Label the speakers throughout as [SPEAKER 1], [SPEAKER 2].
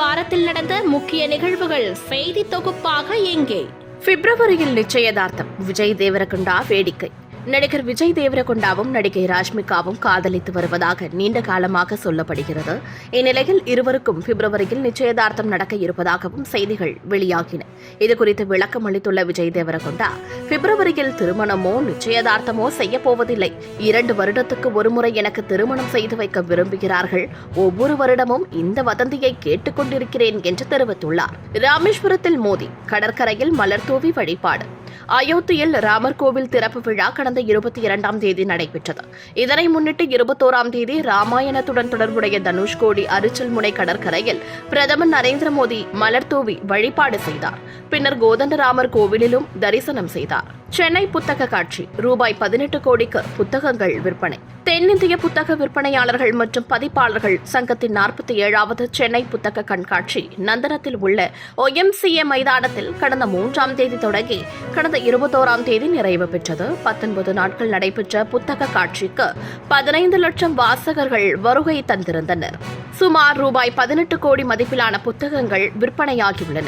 [SPEAKER 1] வாரத்தில் நடந்த முக்கிய நிகழ்வுகள் செய்தி தொகுப்பாக எங்கே
[SPEAKER 2] பிப்ரவரியில் நிச்சயதார்த்தம். விஜய் தேவரகுண்டா வேடிக்கை. நடிகர் விஜய் தேவரகொண்டாவும் நடிகை ராஷ்மிகாவும் காதலித்து வருவதாக நீண்ட காலமாக சொல்லப்படுகிறது. இந்நிலையில் இருவருக்கும் பிப்ரவரியில் நிச்சயதார்த்தம் நடக்க இருப்பதாகவும் செய்திகள் வெளியாகின. இதுகுறித்து விளக்கம் அளித்துள்ள விஜய் தேவரகொண்டா பிப்ரவரியில் திருமணமோ நிச்சயதார்த்தமோ செய்யப்போவதில்லை இரண்டு வருடத்துக்கு ஒருமுறை எனக்கு திருமணம் செய்து வைக்க விரும்புகிறார்கள். ஒவ்வொரு வருடமும் இந்த வதந்தியை கேட்டுக்கொண்டிருக்கிறேன் என்று தெரிவித்துள்ளார். ராமேஸ்வரத்தில் மோதி கடற்கரையில் மலர் தூவி வழிபாடு. அயோத்தியில் ராமர் கோவில் திறப்பு விழா கடந்த இருபத்தி இரண்டாம் தேதி நடைபெற்றது. இதனை முன்னிட்டு இருபத்தோராம் தேதி ராமாயணத்துடன் தொடர்புடைய தனுஷ்கோடி அரிச்சல்முனை கடற்கரையில் பிரதமர் நரேந்திர மோடி மலர்தூவி வழிபாடு செய்தார். பின்னர் கோதண்டராமர் கோவிலிலும் தரிசனம் செய்தார். சென்னை புத்தக காட்சி. ரூபாய் பதினெட்டு கோடிக்கு புத்தகங்கள் விற்பனை. தென்னிந்திய புத்தக விற்பனையாளர்கள் மற்றும் பதிப்பாளர்கள் சங்கத்தின் நாற்பத்தி ஏழாவது சென்னை புத்தக கண்காட்சி நந்தனத்தில் உள்ள ஒஎம்சிஏ மைதானத்தில் கடந்த மூன்றாம் தேதி தொடங்கி கடந்த இருபத்தோராம் தேதி நிறைவு பெற்றது. பத்தொன்பது நாட்கள் நடைபெற்ற புத்தக காட்சிக்கு பதினைந்து லட்சம் வாசகர்கள் வருகை தந்திருந்தனர். சுமார் ரூபாய் பதினெட்டு கோடி மதிப்பிலான புத்தகங்கள் விற்பனையாகியுள்ளன.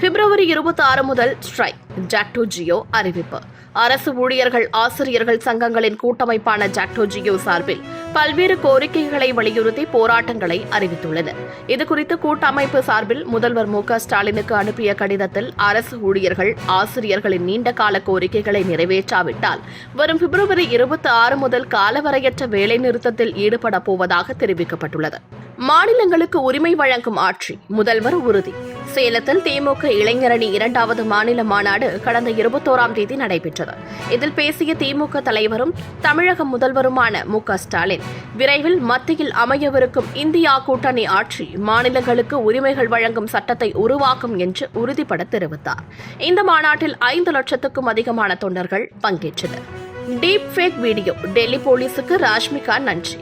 [SPEAKER 2] பிப்ரவரி இருபத்தி ஆறு முதல் ஸ்ட்ரைக். ஜாக்டோ ஜியோ அறிவிப்பு. அரசு ஊழியர்கள் ஆசிரியர்கள் சங்கங்களின் கூட்டமைப்பான ஜாக்டோ ஜியோ சார்பில் பல்வேறு கோரிக்கைகளை வலியுறுத்தி போராட்டங்களை அறிவித்துள்ளது. இதுகுறித்து கூட்டமைப்பு சார்பில் முதல்வர் மு ஸ்டாலினுக்கு அனுப்பிய கடிதத்தில் அரசு ஊழியர்கள் ஆசிரியர்களின் நீண்டகால கோரிக்கைகளை நிறைவேற்றாவிட்டால் வரும் பிப்ரவரி இருபத்தி ஆறு முதல் காலவரையற்ற வேலைநிறுத்தத்தில் ஈடுபட போவதாக தெரிவிக்கப்பட்டுள்ளது. மாநிலங்களுக்கு உரிமை வழங்கும் ஆட்சி முதல்வர் உறுதி. சேலத்தில் திமுக இளைஞரணி இரண்டாவது மாநில மாநாடு மாநாடு கடந்த இருபத்தோராம் தேதி நடைபெற்றது. இதில் பேசிய திமுக தலைவரும் தமிழக முதல்வருமான மு ஸ்டாலின் விரைவில் மத்தியில் அமையவிருக்கும் இந்தியா கூட்டணி ஆட்சி மாநிலங்களுக்கு உரிமைகள் வழங்கும் சட்டத்தை உருவாக்கும் என்று உறுதிபட தெரிவித்தார். இந்த மாநாட்டில் ஐந்து லட்சத்துக்கும் அதிகமான தொண்டர்கள் பங்கேற்றனர். டீப் ஃபேக் வீடியோ டெல்லி போலீஸுக்கு ராஷ்மிகா நன்றி.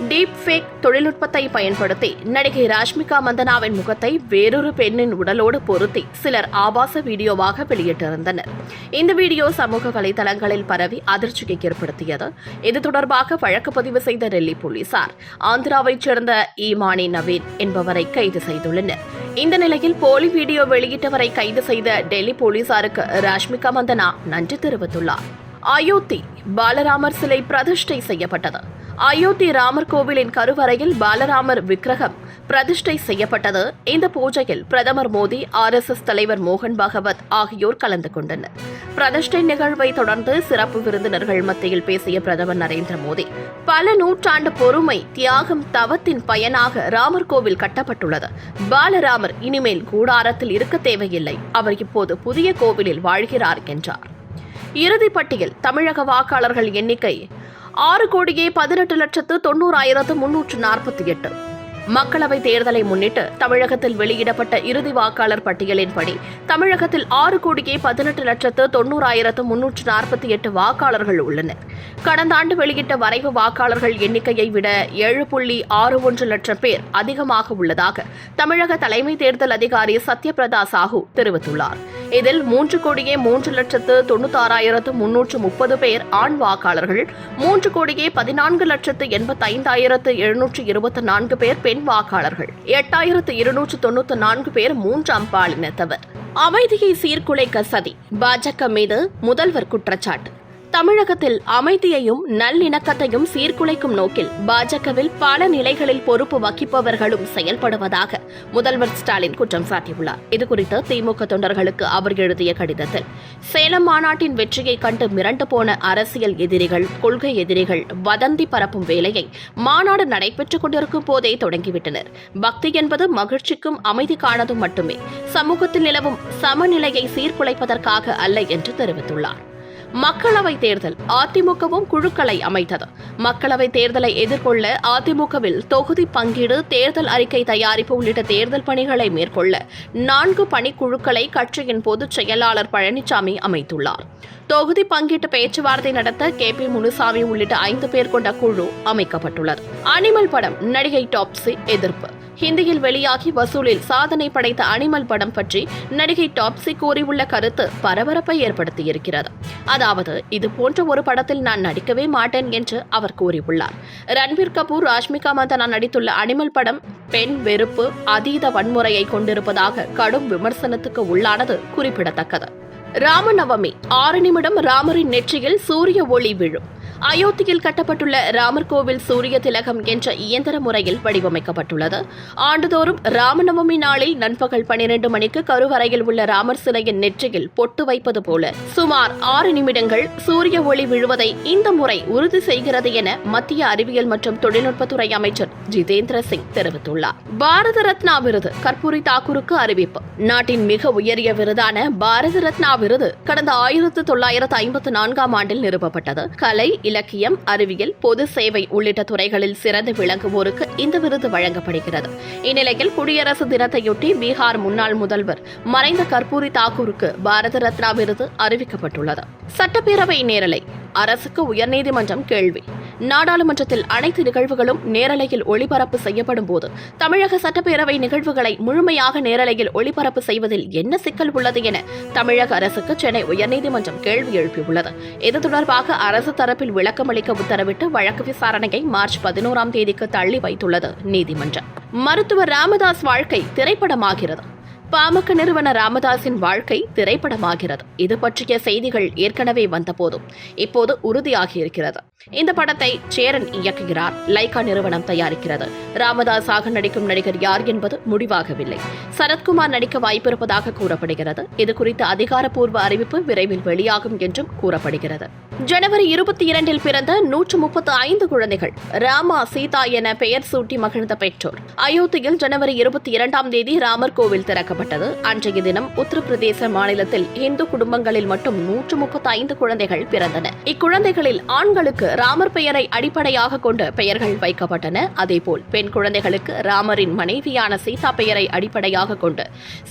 [SPEAKER 2] டீப் ஃபேக் தொழில்நுட்பத்தை பயன்படுத்தி நடிகை ராஷ்மிகா மந்தனாவின் முகத்தை வேறொரு பெண்ணின் உடலோடு பொருத்தி சிலர் ஆபாச வீடியோவாக வெளியிட்டிருந்தனர். இந்த வீடியோ சமூக வலைதளங்களில் பரவி அதிர்ச்சியை ஏற்படுத்தியது. இது தொடர்பாக வழக்கு பதிவு செய்த டெல்லி போலீசார் ஆந்திராவைச் சேர்ந்த ஈமானி நவீன் என்பவரை கைது செய்துள்ளனர். இந்த நிலையில் போலி வீடியோ வெளியிட்டவரை கைது செய்த டெல்லி போலீசாருக்கு ராஷ்மிகா மந்தனா நன்றி தெரிவித்துள்ளார். அயோத்தி பாலராமர் சிலை பிரதிஷ்டை செய்யப்பட்டது. அயோத்தி ராமர் கோவிலின் கருவறையில் பாலராமர் விக்கிரகம் பிரதிஷ்டை செய்யப்பட்டது. இந்த பூஜையில் பிரதமர் மோடி ஆர்எஸ்எஸ் தலைவர் மோகன் பகவத் ஆகியோர் கலந்து கொண்டனர். பிரதிஷ்டை நிகழ்வை தொடர்ந்து சிறப்பு விருந்தினர்கள் மத்தியில் பேசிய பிரதமர் நரேந்திர மோடி பல நூற்றாண்டு பொறுமை தியாகம் தவத்தின் பயனாக ராமர் கோவில் கட்டப்பட்டுள்ளது. பாலராமர் இனிமேல் கூடாரத்தில் இருக்க தேவையில்லை. அவர் இப்போது புதிய கோவிலில் வாழ்கிறார் என்றார். இறுதிப் பட்டியல் தமிழக வாக்காளர்கள் எண்ணிக்கை ஆறு கோடியே பதினெட்டு லட்சத்து தொண்ணூறாயிரத்து முன்னூற்று நாற்பத்தி எட்டு. மக்களவைத் தேர்தலை முன்னிட்டு தமிழகத்தில் வெளியிடப்பட்ட இறுதி வாக்காளர் பட்டியலின்படி தமிழகத்தில் ஆறு கோடியே பதினெட்டு லட்சத்து தொண்ணூறாயிரத்து முன்னூற்று நாற்பத்தி எட்டு வாக்காளர்கள் உள்ளனர் கடந்த ஆண்டு வெளியிட்ட வரைவு வாக்காளர்கள் எண்ணிக்கையை விட ஏழு புள்ளி ஆறு ஒன்று லட்சம் பேர் அதிகமாக உள்ளதாக தமிழக தலைமை தேர்தல் அதிகாரி சத்யபிரதா சாஹூ தெரிவித்துள்ளார். இதில் மூன்று கோடியே மூன்று லட்சத்து தொண்ணூத்தாறாயிரத்து முன்னூற்று முப்பது பேர் ஆண் வாக்காளர்கள் மூன்று கோடியே பதினான்கு லட்சத்து எண்பத்தைந்தாயிரத்து எழுநூற்று இருபத்தி நான்கு பேர் பெண் வாக்காளர்கள். எட்டாயிரத்து இருநூற்று தொண்ணூற்று நான்கு பேர் மூன்றாம் பாலினத்தவர். அமைதியை சீர்குலைக்க சதி. பாஜக மீது முதல்வர் குற்றச்சாட்டு. தமிழகத்தில் அமைதியையும் நல்லிணக்கத்தையும் சீர்குலைக்கும் நோக்கில் பாஜகவில் பல நிலைகளில் பொறுப்பு வகிப்பவர்களும் செயல்படுவதாக முதல்வர் ஸ்டாலின் குற்றம் சாட்டியுள்ளார். இதுகுறித்து திமுக தொண்டர்களுக்கு அவர் எழுதிய கடிதத்தில் சேலம் மாநாட்டின் வெற்றியை கண்டு மிரண்டு போன அரசியல் எதிரிகள் கொள்கை எதிரிகள் வதந்தி பரப்பும் வேலையை மாநாடு நடைபெற்றுக் கொண்டிருக்கும் போதே தொடங்கிவிட்டனர். பக்தி என்பது மகிழ்ச்சிக்கும் அமைதிக்கானதும் மட்டுமே சமூகத்தில் நிலவும் சமநிலையை சீர்குலைப்பதற்காக அல்ல என்று தெரிவித்துள்ளார். மக்களவை தேர்தல். அதிமுகவும் குழுக்களை அமைத்தது. மக்களவை தேர்தலை எதிர்கொள்ள அதிமுகவில் தொகுதி பங்கீடு தேர்தல் அறிக்கை தயாரிப்பு உள்ளிட்ட தேர்தல் பணிகளை மேற்கொள்ள நான்கு பணிக்குழுக்களை கட்சியின் பொதுச் செயலாளர் பழனிசாமி அமைத்துள்ளார். தொகுதி பங்கீட்டு பேச்சுவார்த்தை நடத்த கே. பி. முனுசாமி உள்ளிட்ட ஐந்து பேர் கொண்ட குழு அமைக்கப்பட்டுள்ளது. அனிமல் படம் நடிகை டாப்ஸி எதிர்ப்பு. ஹிந்தியில் வெளியாகி வசூலில் சாதனை படைத்த அனிமல் படம் பற்றி நடிகை டாப்ஸி கூறியுள்ள கருத்து பரபரப்பை ஏற்படுத்தியிருக்கிறது. அதாவது இது போன்ற ஒரு படத்தில் நான் நடிக்கவே மாட்டேன் என்று அவர் கூறியுள்ளார். ரன்பீர் கபூர் ராஷ்மிகா மந்தனா நடித்துள்ள அனிமல் படம் பெண் வெறுப்பு அதீத வன்முறையை கொண்டிருப்பதாக கடும் விமர்சனத்துக்கு உள்ளானது குறிப்பிடத்தக்கது. ராமநவமி ஆறு நிமிடம் ராமரின் நெற்றியில் சூரிய ஒளி விழும். அயோத்தியில் கட்டப்பட்டுள்ள ராமர் கோவில் சூரிய திலகம் என்ற இயந்திர முறையில் வடிவமைக்கப்பட்டுள்ளது. ஆண்டுதோறும் ராமநவமி நாளில் நண்பகல் பனிரெண்டு மணிக்கு கருவறையில் உள்ள ராமர் சிலையின் நெற்றியில் பொட்டு வைப்பது போல சுமார் ஆறு நிமிடங்கள் சூரிய ஒளி விழுவதை இந்த முறை உறுதி செய்கிறது என மத்திய அறிவியல் மற்றும் தொழில்நுட்பத்துறை அமைச்சர் ஜிதேந்திர சிங் தெரிவித்துள்ளார். பாரத ரத்னா விருது கற்பூரி தாக்கூருக்கு அறிவிப்பு. நாட்டின் மிக உயரிய விருதான பாரத ரத்னா விருது கடந்த ஆயிரத்து தொள்ளாயிரத்து ஐம்பத்து நான்காம் ஆண்டில் நிறுவப்பட்டது. கலை இலக்கியம் அறிவியல் பொது சேவை உள்ளிட்ட துறைகளில் சிறந்து விளங்குவோருக்கு இந்த விருது வழங்கப்படுகிறது. இந்நிலையில் குடியரசு தினத்தையொட்டி பீகார் முன்னாள் முதல்வர் மறைந்த கற்பூரி தாக்கூருக்கு பாரத ரத்னா விருது அறிவிக்கப்பட்டுள்ளது. சட்டப்பேரவை நேரலை அரசுக்கு உயர்நீதிமன்றம் கேள்வி. நாடாளுமன்றத்தில் அனைத்து நிகழ்வுகளும் நேரலையில் ஒளிபரப்பு செய்யப்படும் போது தமிழக சட்டப்பேரவை நிகழ்வுகளை முழுமையாக நேரலையில் ஒளிபரப்பு செய்வதில் என்ன சிக்கல் உள்ளது என தமிழக அரசுக்கு சென்னை உயர்நீதிமன்றம் கேள்வி எழுப்பியுள்ளது. இது தொடர்பாக அரசு தரப்பில் விளக்கமளிக்க உத்தரவிட்டு வழக்கு விசாரணையை மார்ச் பதினோராம் தேதிக்கு தள்ளி வைத்துள்ளது நீதிமன்றம். மருத்துவர் ராமதாஸ் வாழ்க்கை திரைப்படமாகிறது. பாமக நிறுவன ராமதாஸின் வாழ்க்கை திரைப்படமாகிறது. இது பற்றிய செய்திகள் ஏற்கனவே வந்தபோதும் இப்போது உறுதியாகியிருக்கிறது. இந்த படத்தை சேரன் இயக்குகிறார். லைகா நிறுவனம் தயாரிக்கிறது. ராமதாஸாக நடிக்கும் நடிகர் யார் என்பது முடிவாகவில்லை. சரத்குமார் நடிக்க வாய்ப்பிருப்பதாக கூறப்படுகிறது. இது குறித்த அதிகாரப்பூர்வ அறிவிப்பு விரைவில் வெளியாகும் என்றும் கூறப்படுகிறது. ஜனவரி இருபத்தி இரண்டில் பிறந்த நூற்று முப்பத்து ஐந்து குழந்தைகள் ராமா சீதா என பெயர் சூட்டி மகிழ்ந்த பெற்றோர். அயோத்தியில் ஜனவரி இருபத்தி இரண்டாம் தேதி ராமர் கோவில் திறக்க திறக்கப்பட்டது அன்றைய தினம் உத்தரப்பிரதேச மாநிலத்தில் இந்து குடும்பங்களில் மட்டும் நூற்று முப்பத்தி ஐந்து குழந்தைகள் பிறந்தன. இக்குழந்தைகளில் ஆண்களுக்கு ராமர் பெயரை அடிப்படையாக கொண்டு பெயர்கள் வைக்கப்பட்டன. அதேபோல் பெண் குழந்தைகளுக்கு ராமரின் மனைவியான சீதா பெயரை அடிப்படையாக கொண்டு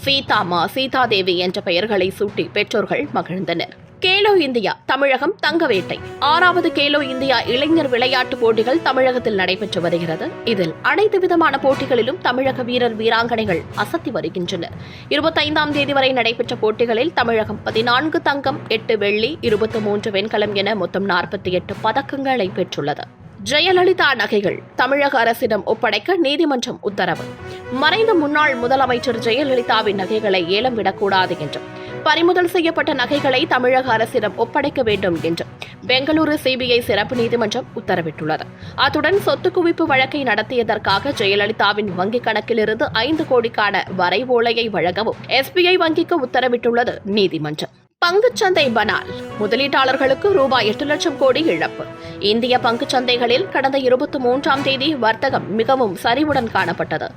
[SPEAKER 2] சீதாமா சீதாதேவி என்ற பெயர்களை சூட்டி பெற்றோர்கள் மகிழ்ந்தனர். கேலோ இந்தியா தமிழகம் தங்கவேட்டை. ஆறாவது கேலோ இந்தியா இளைஞர் விளையாட்டுப் போட்டிகள் தமிழகத்தில் நடைபெற்று வருகிறது. இதில் அனைத்து விதமான போட்டிகளிலும் தமிழக வீரர் வீராங்கனைகள் அசத்தி வருகின்றனர். இருபத்தைந்தாம் தேதி வரை நடைபெற்ற போட்டிகளில் தமிழகம் பதினான்கு தங்கம் எட்டு வெள்ளி இருபத்தி மூன்று வெண்கலம் என மொத்தம் நாற்பத்தி எட்டு பதக்கங்களை பெற்றுள்ளது. ஜெயலலிதா நகைகள் தமிழக அரசிடம் ஒப்படைக்க நீதிமன்றம் உத்தரவு. மறைந்த முன்னாள் முதலமைச்சர் ஜெயலலிதாவின் நகைகளை ஏலம் விடக்கூடாது என்றும் பறிமுதல் செய்யப்பட்ட நகைகளை தமிழக அரசிடம் ஒப்படைக்க வேண்டும் என்று பெங்களூரு சிபிஐ சிறப்பு நீதிமன்றம் உத்தரவிட்டுள்ளது. அத்துடன் சொத்து குவிப்பு வழக்கை நடத்தியதற்காக ஜெயலலிதாவின் வங்கிக் கணக்கிலிருந்து ஐந்து கோடிக்கான வரைவோலையை வழங்கவும் எஸ்பிஐ வங்கிக்கு உத்தரவிட்டுள்ளது நீதிமன்றம். பங்குச்சந்தை பனால். முதலீட்டாளர்களுக்கு ரூபாய் எட்டு லட்சம் கோடி இழப்பு. இந்திய பங்குச் சந்தைகளில் கடந்த இருபத்தி மூன்றாம் தேதி வர்த்தகம் மிகவும் சரிவுடன் காணப்பட்டது.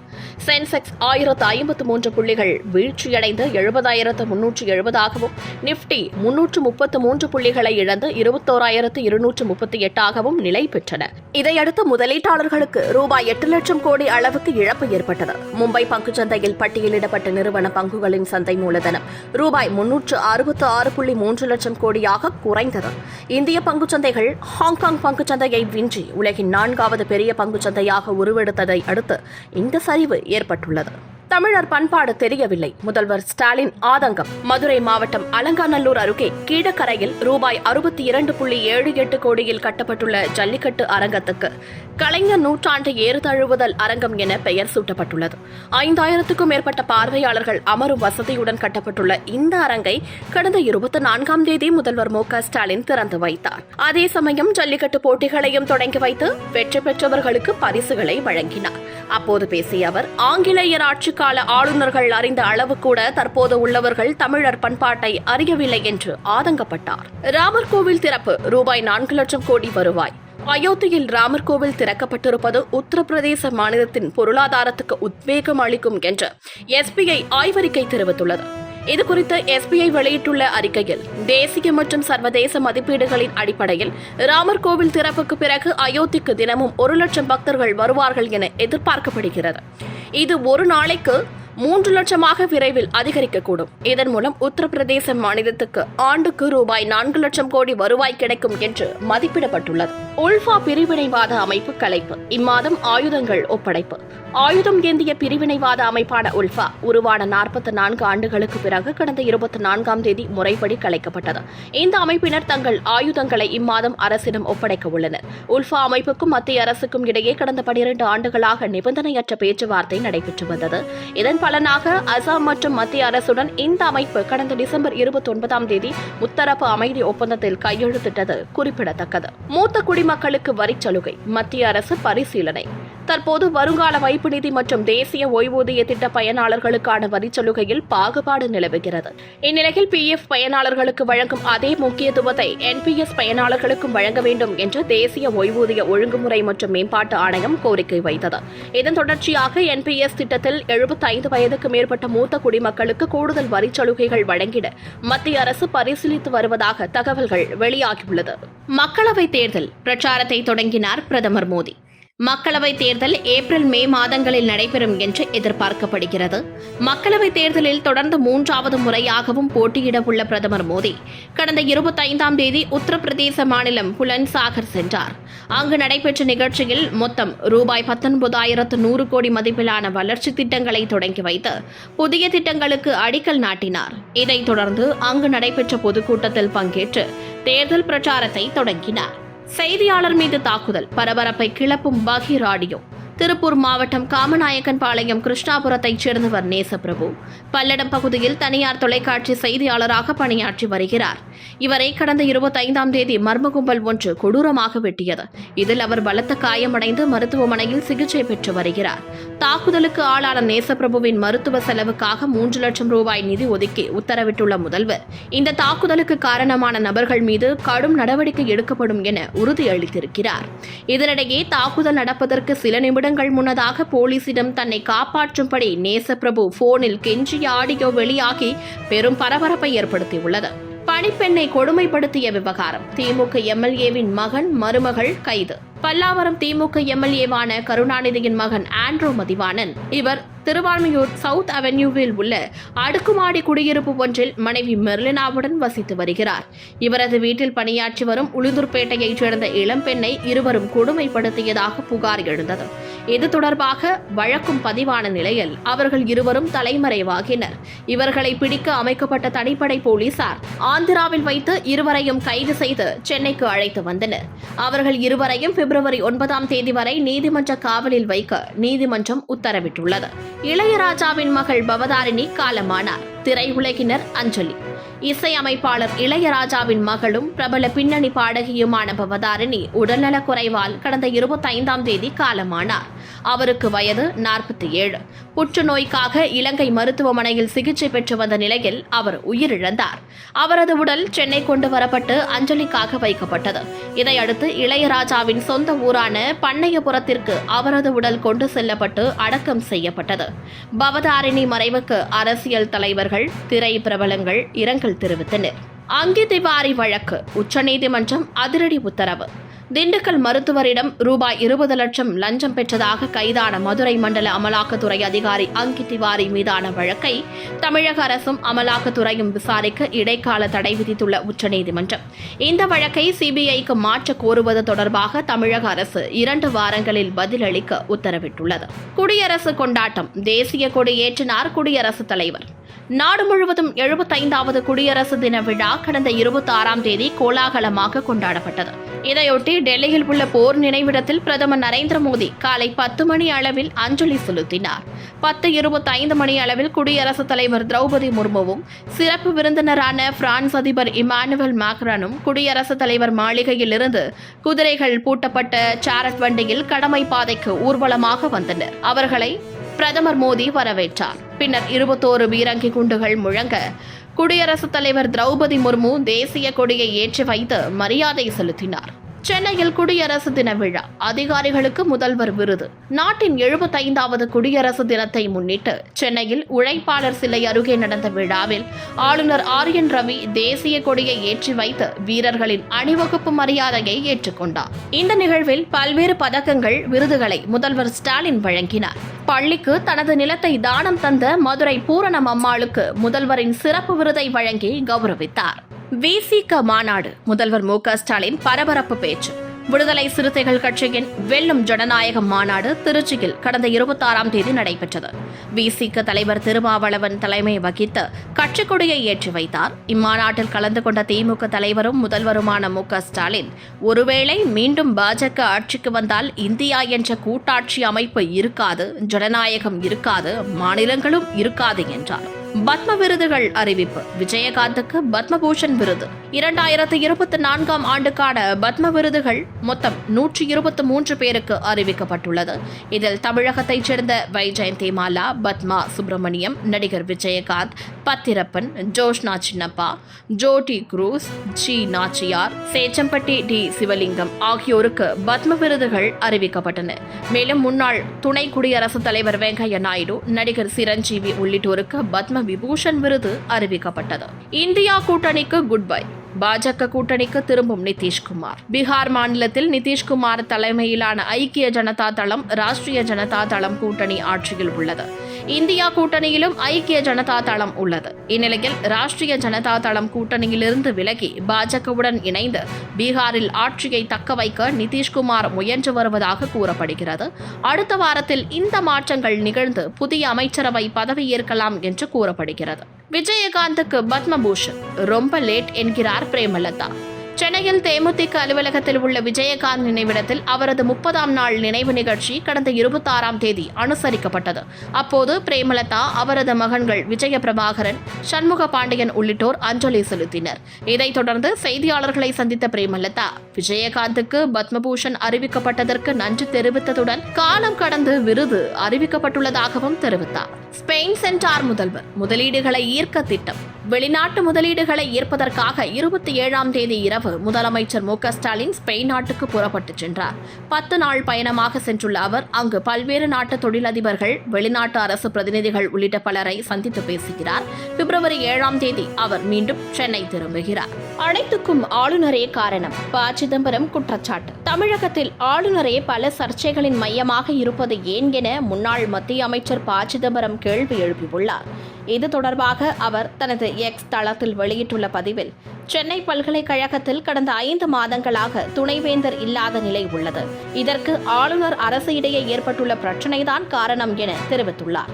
[SPEAKER 2] சென்செக்ஸ் ஆயிரத்து ஐம்பத்து மூன்று புள்ளிகள் வீழ்ச்சியடைந்து எழுபதாயிரத்து முன்னூற்று எழுபதாகவும் நிப்டி முன்னூற்று முப்பத்து மூன்று புள்ளிகளை இழந்து இருபத்தோராயிரத்து இருநூற்று முப்பத்தி எட்டாகவும் நிலை பெற்றன. இதையடுத்து முதலீட்டாளர்களுக்கு ரூபாய் எட்டு லட்சம் கோடி அளவுக்கு இழப்பு ஏற்பட்டது. மும்பை பங்குச் சந்தையில் பட்டியலிடப்பட்ட நிறுவன பங்குகளின் சந்தை மூலதனம் ரூபாய் முன்னூற்று அறுபத்து ஆறு புள்ளி மூன்று லட்சம் கோடியாக குறைந்தது. இந்திய பங்குச் சந்தைகள் ஹாங்காங் பங்குச் சந்தையை வின்றி உலகின் நான்காவது பெரிய பங்குச் சந்தையாக உருவெடுத்ததை அடுத்து இந்த சரிவு ஏற்பட்டுள்ளது. தமிழர் பண்பாடு தெரியவில்லை. முதல்வர் ஸ்டாலின் ஆதங்கம். மதுரை மாவட்டம் அலங்காநல்லூர் அருகே கீழக்கரையில் ரூபாய் அறுபத்தி இரண்டு புள்ளி ஏழு எட்டு கோடியில் கட்டப்பட்டுள்ள ஜல்லிக்கட்டு அரங்கத்துக்கு கலைஞர் நூற்றாண்டு ஏறு தழுவுதல் அரங்கம் என பெயர் சூட்டப்பட்டுள்ளது. ஐந்தாயிரத்துக்கும் மேற்பட்ட பார்வையாளர்கள் அமரும் வசதியுடன் கட்டப்பட்டுள்ள இந்த அரங்கை கடந்த இருபத்தி நான்காம் தேதி முதல்வர் மு ஸ்டாலின் திறந்து வைத்தார். அதே சமயம் ஜல்லிக்கட்டு போட்டிகளையும் தொடங்கி வைத்து வெற்றி பெற்றவர்களுக்கு பரிசுகளை வழங்கினார். அப்போது பேசிய அவர் ஆங்கிலேயர் ஆட்சி கால ஆளுநர்கள் அறிந்த அளவு கூட தற்போது உள்ளவர்கள் தமிழர் பண்பாட்டை அறியவில்லை என்று ஆதங்கப்பட்டார். ராமர் கோவில் திறப்பு ரூபாய் நான்கு லட்சம் கோடி வருவாய். அயோத்தியில் ராமர் கோவில் திறக்கப்பட்டிருப்பது உத்தரப்பிரதேச மாநிலத்தின் பொருளாதாரத்துக்கு உத்வேகம் அளிக்கும் என்று எஸ்பிஐ ஆய்வறிக்கை தெரிவித்துள்ளது. இதுகுறித்து எஸ்பிஐ வெளியிட்டுள்ள அறிக்கையில் தேசிய மற்றும் சர்வதேச மதிப்பீடுகளின் அடிப்படையில் ராமர் கோவில் திறப்புக்கு பிறகு அயோத்திக்கு தினமும் ஒரு லட்சம் பக்தர்கள் வருவார்கள் என எதிர்பார்க்கப்படுகிறது. இது ஒரு நாளைக்கு மூன்று லட்சமாக விரைவில் அதிகரிக்கக்கூடும். இதன் மூலம் உத்தரப்பிரதேச மாநிலத்துக்கு ஆண்டுக்கு ரூபாய் நான்கு லட்சம் கோடி வருவாய் கிடைக்கும் என்று மதிப்பிடப்பட்டுள்ளது. உல்ஃபா பிரிவினைவாத அமைப்பு கலைப்பு. இம்மாதம் ஆயுதங்கள் ஒப்படைப்பு. ஆயுதம் ஏந்திய பிரிவினைவாத அமைப்பான உல்ஃபா உருவான நாற்பத்தி நான்கு ஆண்டுகளுக்கு பிறகு கடந்த இருபத்தி நான்காம் தேதி முறைப்படி கலைக்கப்பட்டது. இந்த அமைப்பினர் தங்கள் ஆயுதங்களை இம்மாதம் அரசிடம் ஒப்படைக்க உள்ளனர். உல்ஃபா அமைப்புக்கும் மத்திய அரசுக்கும் இடையே கடந்த பனிரெண்டு ஆண்டுகளாக நிபந்தனையற்ற பேச்சுவார்த்தை நடைபெற்று வந்தது. இதன் பலனாக அசாம் மற்றும் மத்திய அரசுடன் இந்த அமைப்பு கடந்த டிசம்பர் இருபத்தி ஒன்பதாம் தேதி முத்தரப்பு அமைதி ஒப்பந்தத்தில் கையெழுத்திட்டது குறிப்பிடத்தக்கது. மூத்த குடிமக்களுக்கு வரிச் சலுகை மத்திய அரசு பரிசீலனை. தற்போது வருங்கால வைப்பு நிதி மற்றும் தேசிய ஓய்வூதிய திட்ட பயனாளர்களுக்கான வரிச் சலுகையில் பாகுபாடு நிலவுகிறது. இந்நிலையில் பிஎஃப் பயனாளர்களுக்கு வழங்கும் அதே முக்கியத்துவத்தை என்பிஎஸ் பயனாளர்களுக்கும் வழங்க வேண்டும் என்று தேசிய ஓய்வூதிய ஒழுங்குமுறை மற்றும் மேம்பாட்டு ஆணையம் கோரிக்கை வைத்தது. இதன் தொடர்ச்சியாக என்பிஎஸ் திட்டத்தில் 75 வயதுக்கு மேற்பட்ட மூத்த குடிமக்களுக்கு கூடுதல் வரிச் சலுகைகள் வழங்கிட மத்திய அரசு பரிசீலித்து வருவதாக தகவல்கள் வெளியாகியுள்ளது. மக்களவைத் தேர்தல் பிரச்சாரத்தை தொடங்கினார் பிரதமர் மோடி. மக்களவைத் தேர்தல் ஏப்ரல் மே மாதங்களில் நடைபெறும் என்று எதிர்பார்க்கப்படுகிறது. மக்களவைத் தேர்தலில் தொடர்ந்து மூன்றாவது முறையாகவும் போட்டியிடவுள்ள பிரதமர் மோடி கடந்த இருபத்தைந்தாம் தேதி உத்தரப்பிரதேச மாநிலம் புலன்சாகர் சென்றார். அங்கு நடைபெற்ற நிகழ்ச்சியில் மொத்தம் ரூபாய் பத்தொன்பதாயிரத்து நூறு கோடி மதிப்பிலான வளர்ச்சி திட்டங்களை தொடங்கி வைத்து புதிய திட்டங்களுக்கு அடிக்கல் நாட்டினார். இதைத் தொடர்ந்து அங்கு நடைபெற்ற பொதுக்கூட்டத்தில் பங்கேற்று தேர்தல் பிரச்சாரத்தை தொடங்கினார். செய்தியாளர் மீது தாக்குதல். பரபரப்பை கிளப்பும் பகீர் ஆடியோ. திருப்பூர் மாவட்டம் காமநாயக்கன் பாளையம் கிருஷ்ணாபுரத்தைச் சேர்ந்தவர் நேசப்பிரபு பல்லடம் பகுதியில் தனியார் தொலைக்காட்சி செய்தியாளராக பணியாற்றி வருகிறார். இவரை கடந்த இருபத்தைந்தாம் தேதி மர்ம கும்பல் ஒன்று கொடூரமாக வெட்டியது. இதில் அவர் பலத்த காயமடைந்து மருத்துவமனையில் சிகிச்சை பெற்று வருகிறார். தாக்குதலுக்கு ஆளான நேசப்பிரபுவின் மருத்துவ செலவுக்காக மூன்று லட்சம் ரூபாய் நிதி ஒதுக்கி உத்தரவிட்டுள்ள முதல்வர் இந்த தாக்குதலுக்கு காரணமான நபர்கள் மீது கடும் நடவடிக்கை எடுக்கப்படும் என உறுதியளித்திருக்கிறார். இதனிடையே தாக்குதல் நடப்பதற்கு சில நிமிடங்கள் முன்னதாக போலீசிடம் தன்னை காப்பாற்றும்படி நேசப்பிரபு போனில் கெஞ்சிய ஆடியோ வெளியாகி பெரும் பரபரப்பை ஏற்படுத்தியுள்ளது. பணிப்பெண்ணை கொடுமைப்படுத்திய விவகாரம். திமுக எம்எல்ஏவின் மகன் மருமகள் கைது. பல்லாவரம் திமுக எம்எல்ஏவான கருணாநிதியின் மகன் ஆண்ட்ரூ மதிவாணன். இவர் திருவான்மையூர் சவுத் அவென்யூவில் உள்ள அடுக்குமாடி குடியிருப்பு ஒன்றில் மனைவி மெர்லினாவுடன் வசித்து வருகிறார். இவரது வீட்டில் பணியாற்றி வரும் உளுந்தூர்பேட்டையைச் சேர்ந்த இளம்பெண்ணை இருவரும் கொடுமைப்படுத்தியதாக புகார் எழுந்தது. இது தொடர்பாக வழக்கும் பதிவான நிலையில் அவர்கள் இருவரும் தலைமறைவாகினர். இவர்களை பிடிக்க அமைக்கப்பட்ட தனிப்படை போலீசார் ஆந்திராவில் வைத்து இருவரையும் கைது செய்து சென்னைக்கு அழைத்து வந்தனர். அவர்கள் இருவரையும் பிப்ரவரி ஒன்பதாம் தேதி வரை நீதிமன்ற காவலில் வைக்க நீதிமன்றம் உத்தரவிட்டுள்ளது. இளையராஜாவின் மகள் பவதாரிணி காலமானார். திரையுலகினர் அஞ்சலி. இசையமைப்பாளர் இளையராஜாவின் மகளும் பிரபல பின்னணி பாடகியுமான பவதாரிணி உடல்நலக் குறைவால் கடந்த இருபத்தைந்தாம் தேதி காலமானார். அவருக்கு வயது நாற்பத்தி ஏழு. புற்றுநோய்க்காக இலங்கை மருத்துவமனையில் சிகிச்சை பெற்று வந்த நிலையில் அவர் உயிரிழந்தார். அவரது உடல் சென்னை கொண்டு வரப்பட்டு அஞ்சலிக்காக வைக்கப்பட்டது. இதையடுத்து இளையராஜாவின் சொந்த ஊரான பண்ணையபுரத்திற்கு அவரது உடல் கொண்டு செல்லப்பட்டு அடக்கம் செய்யப்பட்டது. பவதாரிணி மறைவுக்கு அரசியல் தலைவர்கள் திரை பிரபலங்கள் இரங்கல் தெரிவித்தனர். அங்கி திவாரி வழக்கு உச்சநீதிமன்றம் அதிரடி உத்தரவு. திண்டுக்கல் மருத்துவரிடம் ரூபாய் இருபது லட்சம் லஞ்சம் பெற்றதாக கைதான மதுரை மண்டல அமலாக்கத்துறை அதிகாரி அங்கி திவாரி மீதான வழக்கை தமிழக அரசும் அமலாக்கத்துறையும் விசாரிக்க இடைக்கால தடை விதித்துள்ள உச்சநீதிமன்றம். இந்த வழக்கை சிபிஐக்கு மாற்ற கோருவது தொடர்பாக தமிழக அரசு இரண்டு வாரங்களில் பதிலளிக்க உத்தரவிட்டுள்ளது. குடியரசு கொண்டாட்டம். தேசிய கொடி ஏற்றினார் குடியரசுத் தலைவர். நாடு முழுவதும் எழுபத்தைந்தாவது குடியரசு தின விழா கடந்த இருபத்தி ஆறாம் தேதி கோலாகலமாக கொண்டாடப்பட்டது. இதையொட்டி டெல்லியில் உள்ள போர் நினைவிடத்தில் பிரதமர் நரேந்திர மோடி காலை பத்து மணி அளவில் அஞ்சலி செலுத்தினார். பத்து இருபத்தைந்து மணி அளவில் குடியரசுத் தலைவர் திரௌபதி முர்முவும் சிறப்பு விருந்தினரான பிரான்ஸ் அதிபர் இமானுவல் மேக்ரானும் குடியரசுத் தலைவர் மாளிகையில் இருந்து குதிரைகள் பூட்டப்பட்ட சாரட் வண்டியில் கடமை பாதைக்கு ஊர்வலமாக வந்தனர். அவர்களை பிரதமர் மோடி வரவேற்றார். பின்னர் இருபத்தோரு பீரங்கி குண்டுகள் முழங்க குடியரசுத் தலைவர் திரௌபதி முர்மு தேசிய கொடியை ஏற்றி வைத்து மரியாதை செலுத்தினார்.
[SPEAKER 1] சென்னையில் குடியரசு தின விழா. அதிகாரிகளுக்கு முதல்வர் விருது. நாட்டின் எழுபத்தைந்தாவது குடியரசு தினத்தை முன்னிட்டு சென்னையில் உழைப்பாளர் சிலை அருகே நடந்த விழாவில் ஆளுநர் ஆர் என் ரவி தேசிய கொடியை ஏற்றி வைத்து வீரர்களின் அணிவகுப்பு மரியாதையை ஏற்றுக்கொண்டார். இந்த நிகழ்வில் பல்வேறு பதக்கங்கள் விருதுகளை முதல்வர் ஸ்டாலின் வழங்கினார். பள்ளிக்கு தனது நிலத்தை தானம் தந்த மதுரை பூரணம் அம்மாளுக்கு முதல்வரின் சிறப்பு விருதை வழங்கி கௌரவித்தார். விசிக மாநாடு. முதல்வர் மு. க. ஸ்டாலின் பரபரப்பு பேச்சு. விடுதலை சிறுத்தைகள் கட்சியின் வெல்லும் ஜனநாயக மாநாடு திருச்சியில் கடந்த இருபத்தாறாம் தேதி நடைபெற்றது. விசிக்கு தலைவர் திருமாவளவன் தலைமை வகித்து கட்சிக் கொடியை ஏற்றி வைத்தார். இம்மாநாட்டில் கலந்து கொண்ட திமுக தலைவரும் முதல்வருமான மு க ஸ்டாலின் ஒருவேளை மீண்டும் பாஜக ஆட்சிக்கு வந்தால் இந்தியா என்ற கூட்டாட்சி அமைப்பு இருக்காது ஜனநாயகம் இருக்காது மாநிலங்களும் இருக்காது என்றார். பத்ம விருதுகள் அறிவிப்பு. விஜயகாந்துக்கு பத்மபூஷன் விருது. இரண்டாயிரத்து இருபத்தி நான்காம் ஆண்டுக்கான பத்ம விருதுகள் மொத்தம் நூற்றி இருபத்தி மூன்று பேருக்கு அறிவிக்கப்பட்டுள்ளது. இதில் தமிழகத்தைச் சேர்ந்த வை ஜெயந்திமாலா பத்மா சுப்பிரமணியம் நடிகர் விஜயகாந்த் பத்திரப்பன் ஜோஷ்னா சின்னப்பா ஜோடி குரூஸ் ஜி நாச்சியார் சேச்சம்பட்டி டி சிவலிங்கம் ஆகியோருக்கு பத்ம விருதுகள் அறிவிக்கப்பட்டன. மேலும் முன்னாள் துணை குடியரசுத் தலைவர் வெங்கையா நாயுடு நடிகர் சிரஞ்சீவி உள்ளிட்டோருக்கு பத்ம விபூஷன் விருது அறிவிக்கப்பட்டது. இந்தியா கூட்டணிக்கு குட் பை பாஜக கூட்டணிக்கு திரும்பும் நிதிஷ்குமார். பீகார் மாநிலத்தில் நிதிஷ்குமார் தலைமையிலான ஐக்கிய ஜனதா தளம் ராஷ்டிரிய ஜனதா தளம் கூட்டணி ஆட்சியில் உள்ளது. இந்தியா கூட்டணியிலும் ஐக்கிய ஜனதா தளம் உள்ளது. இந்நிலையில் ராஷ்டிரிய ஜனதா தளம் கூட்டணியிலிருந்து விலகி பாஜகவுடன் இணைந்து பீகாரில் ஆட்சியை தக்க வைக்க நிதிஷ்குமார் முயன்று வருவதாக கூறப்படுகிறது. அடுத்த வாரத்தில் இந்த மாற்றங்கள் நிகழ்ந்து புதிய அமைச்சரவை பதவியேற்கலாம் என்று கூறப்படுகிறது. விஜயகாந்துக்கு பத்மபூஷன் ரொம்ப லேட் என்கிறார் பிரேமலதா. சென்னையில் தேமுதிக அலுவலகத்தில் உள்ள விஜயகாந்த் நினைவிடத்தில் அவரது முப்பதாம் நாள் நினைவு நிகழ்ச்சி கடந்த இருபத்தாறாம் தேதி அனுசரிக்கப்பட்டது. அப்போது பிரேமலதா அவரது மகன்கள் விஜய பிரபாகரன் சண்முக பாண்டியன் உள்ளிட்டோர் அஞ்சலி செலுத்தினர். இதைத் தொடர்ந்து செய்தியாளர்களை சந்தித்த பிரேமலதா விஜயகாந்துக்கு பத்மபூஷன் அறிவிக்கப்பட்டதற்கு நன்றி தெரிவித்ததுடன் காலம் கடந்து விருது அறிவிக்கப்பட்டுள்ளதாகவும் தெரிவித்தார். ஸ்பெயின் சென்றார் முதல்வர். முதலீடுகளை ஈர்க்க திட்டம். வெளிநாட்டு முதலீடுகளை ஈர்ப்பதற்காக இருபத்தி ஏழாம் தேதி இரவு முதலமைச்சர் மு ஸ்டாலின் ஸ்பெயின் நாட்டுக்கு புறப்பட்டு சென்றார். பத்து நாள் பயணமாக சென்றுள்ள அவர் அங்கு பல்வேறு நாட்டு தொழிலதிபர்கள் வெளிநாட்டு அரசு பிரதிநிதிகள் உள்ளிட்ட பலரை சந்தித்து பேசுகிறார். பிப்ரவரி ஏழாம் தேதி அவர் மீண்டும் சென்னை திரும்புகிறார். அனைத்துக்கும் ஆளுநரே காரணம். ப. சிதம்பரம் குற்றச்சாட்டு. தமிழகத்தில் ஆளுநரே பல சர்ச்சைகளின் மையமாக இருப்பது ஏன் என முன்னாள் மத்திய அமைச்சர் ப. சிதம்பரம் கேள்வி எழுப்பியுள்ளார். இது தொடர்பாக அவர் தனது எக்ஸ் தளத்தில் வெளியிட்டுள்ள பதிவில் சென்னை பல்கலைக்கழகத்தில் கடந்த ஐந்து மாதங்களாக துணைவேந்தர் இல்லாத நிலை உள்ளது. இதற்கு ஆளுநர் அரசு இடையே ஏற்பட்டுள்ள பிரச்சினைதான் காரணம் என தெரிவித்துள்ளார்.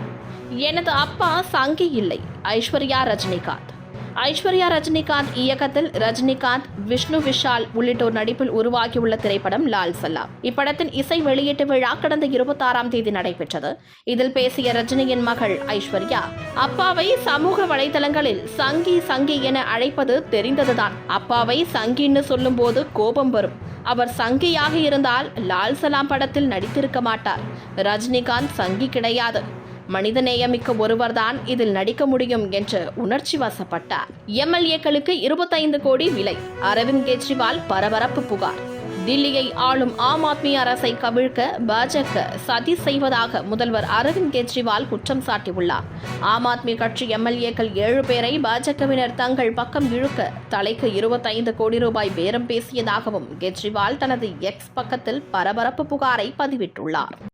[SPEAKER 1] எனது அப்பா சங்கி இல்லை. ஐஸ்வர்யா ரஜினிகாந்த். ஐஸ்வர்யா ரஜினிகாந்த் இயக்கத்தில் ரஜினிகாந்த் விஷ்ணு விஷால் உள்ளிட்டோர் நடிப்பில் உருவாகியுள்ள திரைப்படம் லால் சல்லா. இப்படத்தின் இசை வெளியீட்டு விழா கடந்த இருபத்தாறாம் தேதி நடைபெற்றது. இதில் பேசிய ரஜினியின் மகள் ஐஸ்வர்யா அப்பாவை சமூக வலைதளங்களில் சங்கி சங்கி என அழைப்பது தெரிந்ததுதான். அப்பாவை சங்கின்னு சொல்லும்போது கோபம் வரும். அவர் சங்கியாக இருந்தால் லால் சலாம் படத்தில் நடித்திருக்க மாட்டார். ரஜினிகாந்த் சங்கி கிடையாது. மனிதநேயமிக்க ஒருவர்தான் இதில் நடிக்க முடியும் என்று உணர்ச்சி வசப்பட்டார் எம்எல்ஏக்களுக்கு இருபத்தைந்து கோடி விலை. அரவிந்த் கெஜ்ரிவால் பரபரப்பு புகார். தில்லியை ஆளும் ஆம் ஆத்மி அரசை கவிழ்க்க பாஜக சதி செய்வதாக முதல்வர் அரவிந்த் கெஜ்ரிவால் குற்றம் சாட்டியுள்ளார். ஆம் ஆத்மி கட்சி எம்எல்ஏக்கள் ஏழு பேரை பாஜகவினர் தங்கள் பக்கம் இழுக்க தலைக்கு இருபத்தைந்து கோடி ரூபாய் பேரம் பேசியதாகவும் கெஜ்ரிவால் தனது எக்ஸ் பக்கத்தில் பரபரப்பு புகாரை பதிவிட்டுள்ளார்.